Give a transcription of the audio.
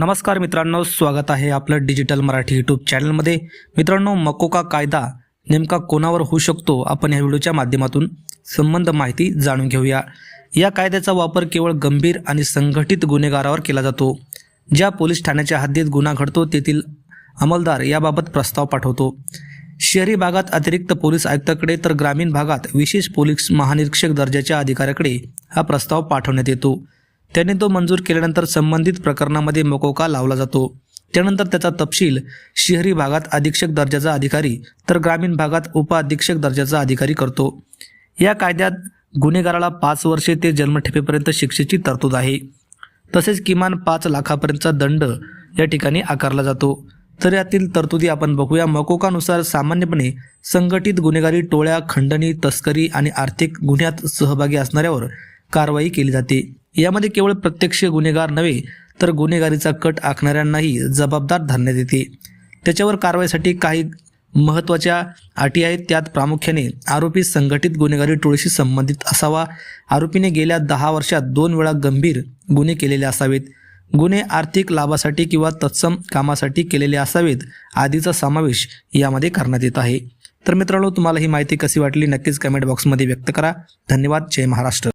नमस्कार मित्रांनो स्वागत आहे आपलं डिजिटल मराठी यूट्यूब चॅनलमध्ये. मित्रांनो मकोका कायदा नेमका कोणावर होऊ शकतो? आपण या व्हिडिओच्या माध्यमातून संबंध माहिती जाणून घेऊया. या कायद्याचा वापर केवळ गंभीर आणि संघटित गुन्हेगारावर केला जातो. ज्या पोलीस ठाण्याच्या हद्दीत गुन्हा घडतो तेथील अंमलदार याबाबत प्रस्ताव पाठवतो. शहरी भागात अतिरिक्त पोलीस आयुक्ताकडे तर ग्रामीण भागात विशेष पोलीस महानिरीक्षक दर्जाच्या अधिकाऱ्याकडे हा प्रस्ताव पाठवण्यात येतो. त्याने तो मंजूर केल्यानंतर संबंधित प्रकरणामध्ये मकोका लावला जातो. त्यानंतर त्याचा तपशील शहरी भागात अधीक्षक दर्जाचा अधिकारी तर ग्रामीण भागात उपअधीक्षक दर्जाचा अधिकारी करतो. या कायद्यात गुन्हेगाराला पाच वर्षे ते जन्मठेपेपर्यंत शिक्षेची तरतूद आहे. तसेच किमान पाच लाखापर्यंतचा दंड या ठिकाणी आकारला जातो. तर यातील तरतुदी आपण बघूया. मकोकानुसार सामान्यपणे संघटित गुन्हेगारी टोळ्या खंडणी तस्करी आणि आर्थिक गुन्ह्यात सहभागी असणाऱ्यावर कारवाई केली जाते. यामध्ये केवळ प्रत्यक्ष गुन्हेगार नव्हे तर गुन्हेगारीचा कट आखणाऱ्यांनाही जबाबदार धरण्यात येते. त्याच्यावर कारवाईसाठी काही महत्त्वाच्या अटी आहेत. त्यात प्रामुख्याने आरोपी संघटित गुन्हेगारी टोळीशी संबंधित असावा. आरोपीने गेल्या दहा वर्षात दोन वेळा गंभीर गुन्हे केलेले असावेत. गुन्हे आर्थिक लाभासाठी किंवा तत्सम कामासाठी केलेले असावेत. आदीचा समावेश यामध्ये करण्यात येत आहे. तर मित्रांनो तुम्हाला ही माहिती कशी वाटली? नक्कीच कमेंट बॉक्समध्ये व्यक्त करा. धन्यवाद. जय महाराष्ट्र.